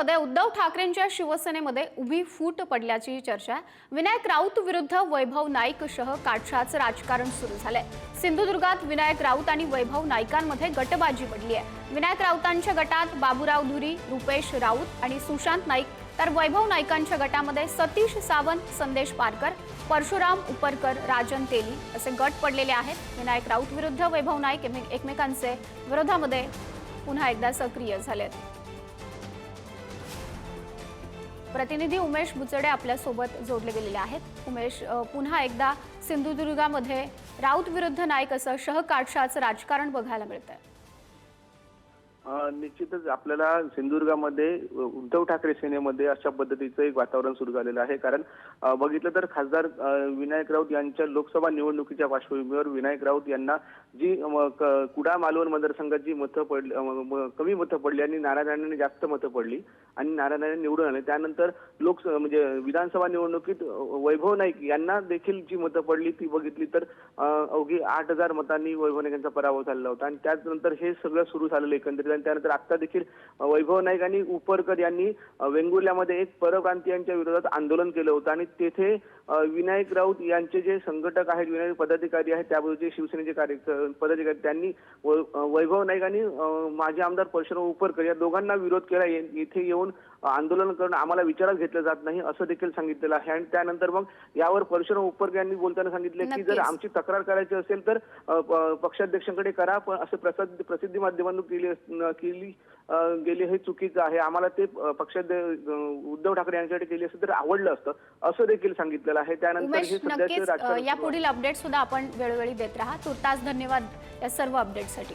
राज्यामध्ये उद्धव ठाकरेंच्या शिवसेनेमध्ये उभी फूट पडल्याची चर्चा आहे. विनायक राऊत विरुद्ध वैभव नाईकसह काटछाचं राजकारण सुरू झालंय. सिंधुदुर्गात विनायक राऊत आणि वैभव नाईकांमध्ये गटबाजी पडली आहे. विनायक राऊतांच्या गटात बाबूराव धुरी रुपेश राऊत आणि सुशांत नाईक तर वैभव नाईकांच्या गटामध्ये सतीश सावंत संदेश पारकर परशुराम उपरकर राजन तेली असे गट पडलेले आहेत. विनायक राऊत विरुद्ध वैभव नाईक एकमेकांचे विरोधामध्ये पुन्हा एकदा सक्रिय झालेत. प्रतिनिधी उमेश बुचडे आपल्यासोबत जोडले गेलेले आहेत. उमेश पुन्हा एकदा सिंधुदुर्गामध्ये राऊत विरुद्ध नाईक असं शहकाटशाचं राजकारण बघायला मिळतं आहे निश्चितच आपल्याला सिंधुदुर्गामध्ये उद्धव ठाकरे सेनेमध्ये अशा पद्धतीचं एक वातावरण सुरू झालेलं आहे. कारण बघितलं तर खासदार विनायक राऊत यांच्या लोकसभा निवडणुकीच्या पार्श्वभूमीवर विनायक राऊत यांना जी कुडा क- मालवण मतदारसंघात जी मतं पडली कमी मतं पडली आणि नारायणाने जास्त मतं पडली आणि नारायणाने निवडून आले. त्यानंतर लोक म्हणजे विधानसभा निवडणुकीत वैभव नाईक यांना देखील जी मतं पडली ती बघितली तर अवघी आठ हजार मतांनी वैभव नाईक यांचा पराभव झालेला होता. आणि त्यानंतर हे सगळं सुरू झालेलं एकंदरीत. आणि त्यानंतर आता देखील वैभव नाईक आणि उपरकर यांनी वेंगुर्ल्यामध्ये एक परप्रांतीयांच्या विरोधात आंदोलन केलं होतं. आणि तेथे विनायक राऊत यांचे जे संघटक आहेत विनायक पदाधिकारी आहेत त्याबरोबर जे शिवसेनेचे कार्य पदाधिकारी त्यांनी वैभव नाईक आणि माजी आमदार परशुराम उपरकर या दोघांना विरोध केला ये- इथे येऊन आंदोलन करून आम्हाला विचारात घेतलं जात नाही असं देखील सांगितलेलं आहे आणि त्यानंतर मग यावर परशुराम उपरकर यांनी बोलताना सांगितलं की जर. आमची तक्रार करायची असेल तर पक्षाध्यक्षांकडे करा पण असं प्रसिद्ध प्रसिद्धी माध्यमांतून केली केली गेली हे चुकीचं आहे आम्हाला ते अ, उद्धव ठाकरे यांच्याकडे केली असतं तर आवडलं असतं असं देखील सांगितलेलं आहे त्यानंतर हे या. पुढील अपडेट सुद्धा आपण वेळोवेळी देत राहा तुर्तास धन्यवाद या सर्व अपडेटसाठी.